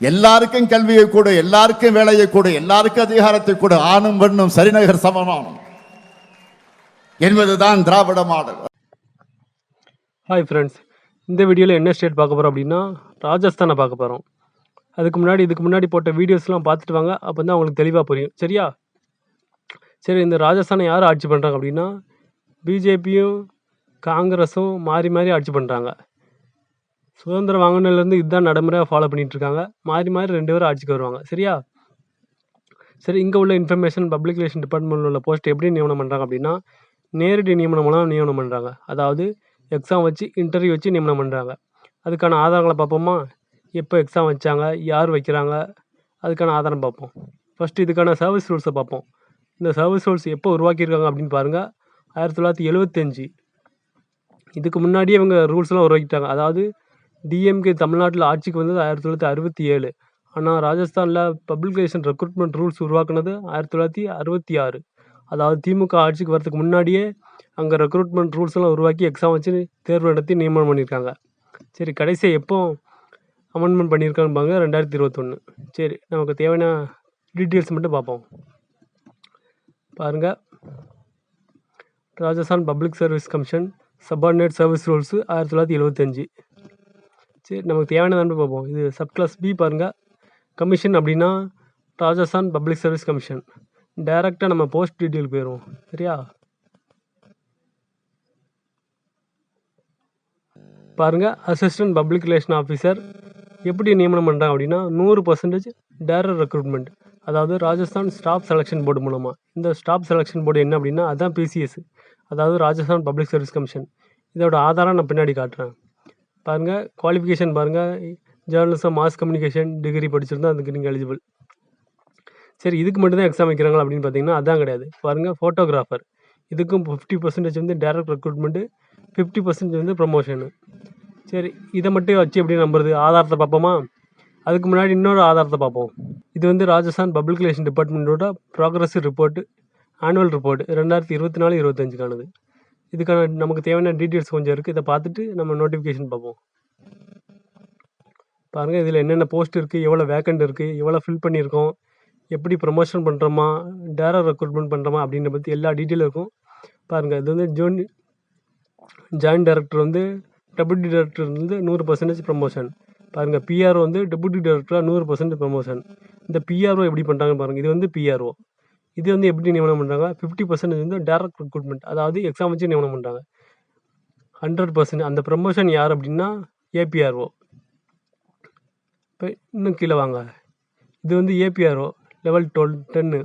எல்லாருக்கும் கல்வியை கொடு எல்லாருக்கும் வேலையை கொடு எல்லாருக்கும் அதிகாரத்தை கொடு. ஆணும் பெண்ணும் சரிநகர் சமமானம் என்பதுதான் திராவிட மாடல். ஹாய் ஃப்ரெண்ட்ஸ் இந்த வீடியோவில் என்ன ஸ்டேட் பார்க்க போகிறோம் அப்படின்னா ராஜஸ்தானை பார்க்க போகிறோம் அதுக்கு முன்னாடி இதுக்கு முன்னாடி போட்ட வீடியோஸ்லாம் பார்த்துட்டு வாங்க. அப்போ தான் அவங்களுக்கு தெளிவாக புரியும். சரியா? சரி இந்த ராஜஸ்தானை யார் ஆட்சி பண்ணுறாங்க அப்படின்னா பிஜேபியும் காங்கிரஸும் மாறி மாறி ஆட்சி பண்ணுறாங்க சுதந்திரம் வாங்கினதுலேருந்து இதுதான் நடைமுறையாக ஃபாலோ பண்ணிகிட்ருக்காங்க மாறி மாறி ரெண்டு பேரும் ஆட்சிக்கு வருவாங்க. சரியா? சரி இங்கே உள்ள இன்ஃபர்மேஷன் பப்ளிக் ரிலேஷன் டிபார்ட்மெண்ட்டில் உள்ள போஸ்ட் எப்படி நியமனம் பண்ணுறாங்க அப்படின்னா நேரடி நியமனம் மூலம் நியமனம் பண்ணுறாங்க அதாவது எக்ஸாம் வச்சு இன்டர்வியூ வச்சு நியமனம் பண்ணுறாங்க அதுக்கான ஆதாரங்களை பார்ப்போமா? எப்போ எக்ஸாம் வச்சாங்க? யார் வைக்கிறாங்க? அதுக்கான ஆதாரம் பார்ப்போம். ஃபஸ்ட்டு இதுக்கான சர்வீஸ் ரூல்ஸை பார்ப்போம். இந்த சர்வீஸ் ரூல்ஸ் எப்போ உருவாக்கியிருக்காங்க அப்படின்னு பாருங்கள் ஆயிரத்தி தொள்ளாயிரத்தி எழுபத்தஞ்சி இதுக்கு முன்னாடியே இவங்க ரூல்ஸ்லாம் உருவாக்கிட்டாங்க. அதாவது டிஎம்கே தமிழ்நாட்டில் ஆட்சிக்கு வந்தது ஆயிரத்தி தொள்ளாயிரத்தி அறுபத்தி ஏழு. ஆனால் ராஜஸ்தானில் பப்ளிகேஷன் ரெக்ரூட்மெண்ட் ரூல்ஸ் உருவாக்குனது ஆயிரத்தி தொள்ளாயிரத்தி அறுபத்தி ஆறு. அதாவது திமுக ஆட்சிக்கு வரதுக்கு முன்னாடியே அங்கே ரெக்ரூட்மெண்ட் ரூல்ஸ் எல்லாம் உருவாக்கி எக்ஸாம் வச்சு தேர்வு நடத்தி நியமனம் பண்ணியிருக்காங்க. சரி கடைசியாக எப்போ அமெண்ட்மெண்ட் பண்ணியிருக்காங்க ரெண்டாயிரத்தி இருபத்தொன்று சரி நமக்கு தேவையான டீட்டெயில்ஸ் மட்டும் பார்ப்போம். பாருங்கள் Rajasthan public service commission subordinate service rules ஆயிரத்தி தொள்ளாயிரத்தி எழுபத்தஞ்சி. சரி நமக்கு தேவையான பார்ப்போம். இது சப் கிளாஸ் பி பாருங்கள் கமிஷன் அப்படின்னா ராஜஸ்தான் பப்ளிக் சர்வீஸ் கமிஷன் டைரெக்டாக நம்ம போஸ்ட் டீட்டெயில் போயிடுவோம். சரியா? பாருங்கள் அசிஸ்டன்ட் பப்ளிக் ரிலேஷன் ஆஃபீஸர் எப்படி நியமனம் பண்ணுறாங்க அப்படின்னா நூறு பர்சன்டேஜ் டேரக்ட் ரெக்ரூட்மெண்ட் அதாவது ராஜஸ்தான் ஸ்டாஃப் செலெக்ஷன் போர்டு மூலமாக இந்த ஸ்டாஃப் செலெக்ஷன் போர்டு என்ன அப்படின்னா அதுதான் பிசிஎஸ் அதாவது ராஜஸ்தான் பப்ளிக் சர்வீஸ் கமிஷன் இதோட ஆதாரம் நான் பின்னாடி காட்டுறேன். பாருங்கள் குவாலிஃபிகேஷன் பாருங்கள் ஜேர்னலிசம் மாஸ் கம்யூனிகேஷன் டிகிரி படிச்சிருந்தா அதுக்கு நீங்கள் எலிஜிபிள் சரி இதுக்கு மட்டும்தான் எக்ஸாம் வைக்கிறாங்களா அப்படின்னு பார்த்தீங்கன்னா அதான் கிடையாது. பாருங்கள் ஃபோட்டோகிராஃபர் இதுக்கும் ஃபிஃப்டி பர்சன்டேஜ் வந்து டேரக்ட் ரெக்ரூட்மெண்ட்டு ஃபிஃப்டி பர்சன்டேஜ் வந்து ப்ரொமோஷனு சரி இதை மட்டும் வச்சு எப்படி நம்புறது? ஆதாரத்தை பார்ப்போமா? அதுக்கு முன்னாடி இன்னொரு ஆதாரத்தை பார்ப்போம். இது வந்து ராஜஸ்தான் பப்ளிக் ரிலேஷன் டிபார்ட்மெண்ட்டோட ப்ராக்ரஸிவ் ரிப்போர்ட் ஆனுவல் ரிப்போர்ட் ரெண்டாயிரத்தி இருபத்தி நாலு இருபத்தஞ்சுக்கானது இதுக்கான நமக்கு தேவையான டீட்டெயில்ஸ் கொஞ்சம் இருக்குது இதை பார்த்துட்டு நம்ம நோட்டிஃபிகேஷன் பார்ப்போம். பாருங்கள் இதில் என்னென்ன போஸ்ட் இருக்குது எவ்வளோ வேக்கண்ட் இருக்குது எவ்வளோ ஃபில் பண்ணியிருக்கோம் எப்படி ப்ரமோஷன் பண்ணுறோமா டேரக்ட் ரெக்ரூட்மெண்ட் பண்ணுறோமா அப்படின்ற பற்றி எல்லா டீட்டெயிலும் இருக்கும். பாருங்கள் இது வந்து ஜோன் ஜாயின்ட் டைரக்டர் வந்து டெபுட்டி டைரக்டர் வந்து நூறு பர்சன்டேஜ் ப்ரமோஷன் பாருங்கள் பிஆர்ஓ வந்து டெபுட்டி டைரக்டராக நூறு பர்சன்ட் ப்ரமோஷன் இந்த பிஆர்ஓ எப்படி பண்ணுறாங்கன்னு பாருங்கள் இது வந்து பிஆர்ஓ இது வந்து எப்படி நியமனம் பண்ணுறாங்க ஃபிஃப்டி பர்சன்டேஜ் வந்து டேரக்ட் ரெக்ரூட்மெண்ட் அதாவது எக்ஸாம் வச்சு நியமனம் பண்ணுறாங்க ஹண்ட்ரட் பர்சன்ட் அந்த ப்ரமோஷன் யார் அப்படின்னா ஏபிஆர்ஓ இப்போ இன்னும் கீழே வாங்க. இது வந்து ஏபிஆர்ஓ லெவல் டுவெல் டென்னு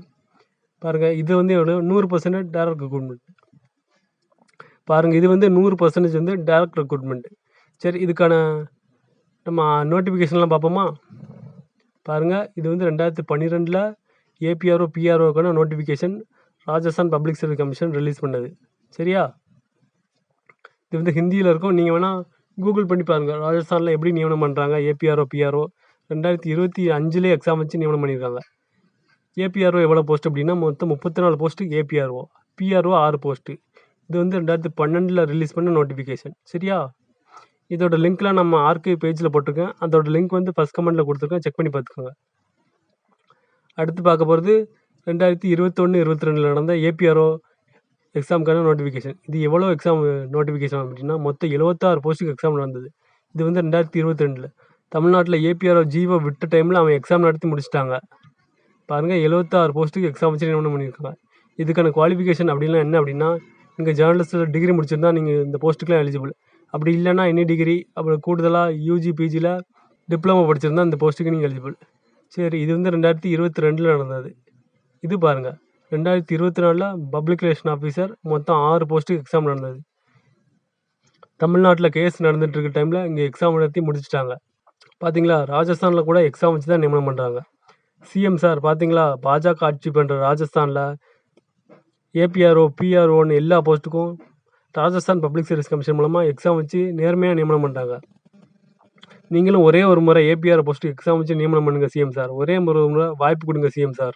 பாருங்கள் இது வந்து எவ்வளோ நூறு பர்சன்டேஜ் டேரக்ட் ரெக்ரூட்மெண்ட் பாருங்கள் இது வந்து நூறு பர்சன்டேஜ் வந்து டேரக்ட் ரெக்ரூட்மெண்ட் சரி இதுக்கான நம்ம நோட்டிஃபிகேஷன்லாம் பார்ப்போமா? பாருங்கள் இது வந்து ரெண்டாயிரத்தி பன்னிரெண்டில் APRO பிஆர்ஓக்கான notification Rajasthan public service commission release பண்ணது. சரியா? இது வந்து ஹிந்தியில் இருக்கும். நீங்கள் வேணால் கூகுள் பண்ணி பாருங்கள் ராஜஸ்தானில் எப்படி நியமனம் பண்ணுறாங்க ஏபிஆர்ஓ பிஆர்ஓ ரெண்டாயிரத்தி இருபத்தி அஞ்சுலேயே எக்ஸாம் வச்சு நியமனம் பண்ணியிருக்காங்க ஏபிஆர்ஓ எவ்வளோ போஸ்ட் அப்படின்னா மொத்தம் முப்பத்தி நாலு போஸ்ட்டு ஏபிஆர்ஓ பிஆர்ஓ ஆறு போஸ்ட்டு இது வந்து ரெண்டாயிரத்தி பன்னெண்டில் ரிலீஸ் பண்ண நோட்டிஃபிகேஷன் சரியா? இதோட லிங்க்லாம் நம்ம ஆர்கே பேஜில் போட்டிருக்கேன். அதோட லிங்க் வந்து ஃபஸ்ட் கமெண்ட்டில் கொடுத்துருக்கேன். செக் பண்ணி பார்த்துக்கோங்க. அடுத்து பார்க்க போகிறது ரெண்டாயிரத்தி இருபத்தொன்று இருபத்தி ரெண்டில் நடந்த ஏபிஆர்ஓ எக்ஸாமுக்கான நோட்டிஃபிகேஷன் இது எவ்வளோ எக்ஸாம் நோட்டிஃபிகேஷன் அப்படின்னா மொத்தம் எழுபத்தாறு போஸ்ட்டுக்கு எக்ஸாம் நடந்தது. இது வந்து ரெண்டாயிரத்தி இருபத்தி ரெண்டில். தமிழ்நாட்டில் ஏபிஆர்ஓ ஜீவோ விட்ட டைமில் அவன் எக்ஸாம் நடத்தி முடிச்சிட்டாங்க. பாருங்கள் எழுபத்தாறு போஸ்ட்டுக்கு எக்ஸாம் வச்சு நியமனம் பண்ணியிருக்காங்க இதுக்கான குவாலிஃபிகேஷன் அப்படின்லாம் என்ன அப்படின்னா நீங்கள் ஜேர்னலிஸ்ட்டில் டிகிரி முடிச்சிருந்தா நீங்கள் இந்த போஸ்ட்டுக்குலாம் எலிஜிபிள் அப்படி இல்லைன்னா என்ன டிகிரி அப்புறம் கூடுதலாக யூஜி பிஜியில் டிப்ளமோ படிச்சிருந்தா இந்த போஸ்ட்டுக்கு நீங்கள் எலிஜிபிள் சரி இது வந்து ரெண்டாயிரத்தி இருபத்தி ரெண்டில் நடந்தது. இது பாருங்கள் ரெண்டாயிரத்தி இருபத்தி நாலில் பப்ளிக் ரிலேஷன் ஆஃபீஸர் மொத்தம் ஆறு போஸ்ட்டுக்கு எக்ஸாம் நடந்தது. தமிழ்நாட்டில் கேஸ் நடந்துகிட்ருக்க டைமில் இங்கே எக்ஸாம் நடத்தி முடிச்சிட்டாங்க. பார்த்தீங்களா ராஜஸ்தானில் கூட எக்ஸாம் வச்சு தான் நியமனம் பண்ணுறாங்க சிஎம் சார் பார்த்தீங்களா பாஜக ஆட்சி பண்ணுற ராஜஸ்தானில் ஏபிஆர்ஓ பிஆர்ஓன்னு எல்லா போஸ்ட்டுக்கும் ராஜஸ்தான் பப்ளிக் சர்வீஸ் கமிஷன் மூலமாக எக்ஸாம் வச்சு நேர்மையாக நியமனம் பண்ணிட்டாங்க நீங்களும் ஒரே ஒரு முறை ஏபிஆர் போஸ்ட்டு எக்ஸாம் வச்சு நியமனம் பண்ணுங்கள் சிஎம் சார் ஒரே ஒரு முறை வாய்ப்பு கொடுங்க சிஎம் சார்